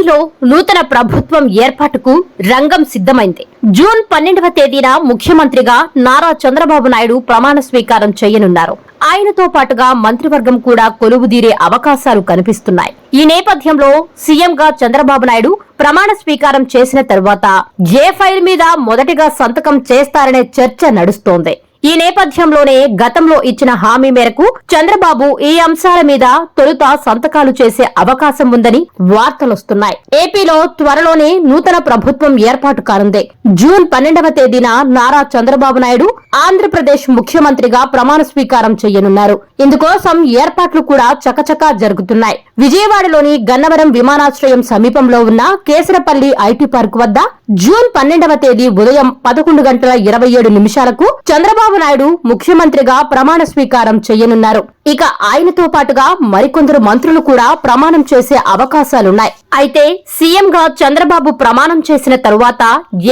ఏపీలో నూతన ప్రభుత్వం ఏర్పాటుకు రంగం సిద్ధమైంది. జూన్ పన్నెండవ తేదీన ముఖ్యమంత్రిగా నారా చంద్రబాబు నాయుడు ప్రమాణ స్వీకారం చేయనున్నారు. ఆయనతో పాటుగా మంత్రివర్గం కూడా కొలువుదీరే అవకాశాలు కనిపిస్తున్నాయి. ఈ నేపథ్యంలో సీఎంగా చంద్రబాబు నాయుడు ప్రమాణ స్వీకారం చేసిన తరువాత ఏ ఫైల్ మీద మొదటిగా సంతకం చేస్తారనే చర్చ నడుస్తోంది. ఈ నేపథ్యంలోనే గతంలో ఇచ్చిన హామీ మేరకు చంద్రబాబు ఈ అంశాల మీద తొలుత సంతకాలు చేసే అవకాశం ఉందని వార్తలొస్తున్నాయి. ఏపీలో త్వరలోనే నూతన ప్రభుత్వం ఏర్పాటు కానుంది. జూన్ పన్నెండవ తేదీన నారా చంద్రబాబు నాయుడు ఆంధ్రప్రదేశ్ ముఖ్యమంత్రిగా ప్రమాణ స్వీకారం చేయనున్నారు. ఇందుకోసం ఏర్పాట్లు కూడా చకచకా జరుగుతున్నాయి. విజయవాడలోని గన్నవరం విమానాశ్రయం సమీపంలో ఉన్న కేసరపల్లి ఐటీ పార్క్ వద్ద జూన్ పన్నెండవ తేదీ ఉదయం పదకొండు గంటల ఇరవై ఏడు నిమిషాలకు చంద్రబాబు నాయుడు ముఖ్యమంత్రిగా ప్రమాణ స్వీకారం చేయనున్నారు. ఇక ఆయనతో పాటుగా మరికొందరు మంత్రులు కూడా ప్రమాణం చేసే అవకాశాలున్నాయి. అయితే సీఎంగా చంద్రబాబు ప్రమాణం చేసిన తరువాత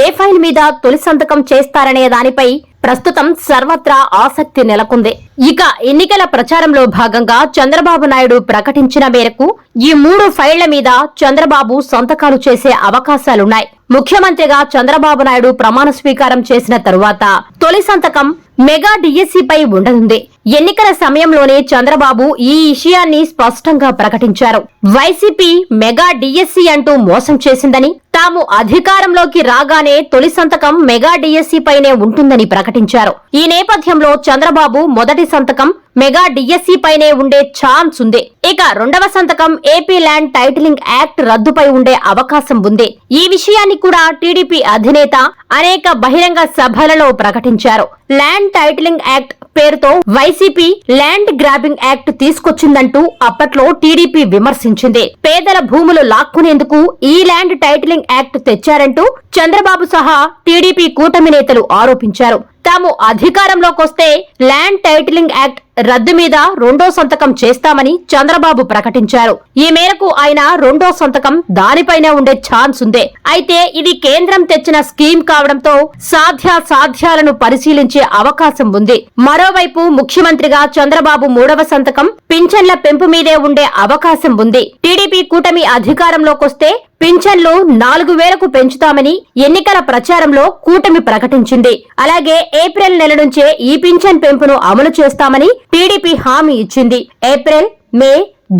ఏ ఫైల్ మీద తొలి సంతకం చేస్తారనే దానిపై ప్రస్తుతం సర్వత్రా ఆసక్తి నెలకొంది. ఇక ఎన్నికల ప్రచారంలో భాగంగా చంద్రబాబు నాయుడు ప్రకటించిన మేరకు ఈ మూడు ఫైళ్ళ మీద చంద్రబాబు సంతకాలు చేసే అవకాశాలున్నాయి. ముఖ్యమంత్రిగా చంద్రబాబు నాయుడు ప్రమాణ స్వీకారం చేసిన తరువాత తొలి సంతకం మెగా డిఎస్సిపై ఉండనుంది. ఎన్నికల సమయంలోనే చంద్రబాబు ఈ విషయాన్ని స్పష్టంగా ప్రకటించారు. వైసీపీ మెగా డిఎస్సి అంటూ మోసం చేసిందని తాము అధికారంలోకి రాగానే తొలి సంతకం మెగా డిఎస్సి పైనే ఉంటుందని ప్రకటించారు. ఈ నేపథ్యంలో చంద్రబాబు మొదటి సంతకం మెగా డిఎస్సి పైనే ఉండే ఛాన్స్ ఉంది. ఇక రెండవ సంతకం ఏపీ ల్యాండ్ టైటిలింగ్ యాక్ట్ రద్దుపై ఉండే అవకాశం ఉంది. ఈ విషయాన్ని కూడా టీడీపీ అధినేత అనేక బహిరంగ సభలలో ప్రకటించారు. ల్యాండ్ టైటిలింగ్ యాక్ట్ పేరుతో వైసీపీ ల్యాండ్ గ్రాబింగ్ యాక్ట్ తీసుకొచ్చిందంటూ అప్పట్లో టీడీపీ విమర్శించింది. పేదల భూములు లాక్కునేందుకు ఈ ల్యాండ్ టైటిలింగ్ యాక్ట్ తెచ్చారంటూ చంద్రబాబు సహా టీడీపీ కూటమి నేతలు ఆరోపించారు. తాము అధికారంలోకొస్తే ల్యాండ్ టైటిలింగ్ యాక్ట్ రద్దు మీద రెండో సంతకం చేస్తామని చంద్రబాబు ప్రకటించారు. ఈ మేరకు ఆయన రెండో సంతకం దానిపైనే ఉండే ఛాన్స్ ఉంది. అయితే ఇది కేంద్రం తెచ్చిన స్కీమ్ కావడంతో సాధ్యాసాధ్యాలను పరిశీలించే అవకాశం ఉంది. మరోవైపు ముఖ్యమంత్రిగా చంద్రబాబు మూడవ సంతకం పింఛన్ల పెంపు మీదే ఉండే అవకాశం ఉంది. టీడీపీ కూటమి అధికారంలోకొస్తే పింఛన్లు నాలుగు వేలకు పెంచుతామని ఎన్నికల ప్రచారంలో కూటమి ప్రకటించింది. అలాగే ఏప్రిల్ నెల నుంచే ఈ పింఛన్ పెంపును అమలు చేస్తామని టీడీపీ హామీ ఇచ్చింది. ఏప్రిల్ మే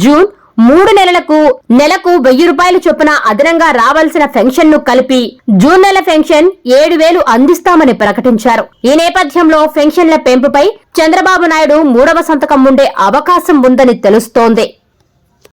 జూన్ మూడు నెలలకు నెలకు వెయ్యి రూపాయలు చొప్పున అదనంగా రావాల్సిన పెన్షన్ను కలిపి జూన్ నెల పెన్షన్ ఏడు వేలు అందిస్తామని ప్రకటించారు. ఈ నేపథ్యంలో పెన్షన్ల పెంపుపై చంద్రబాబు నాయుడు మూడవ సంతకం ఉండే అవకాశం ఉందని తెలుస్తోంది.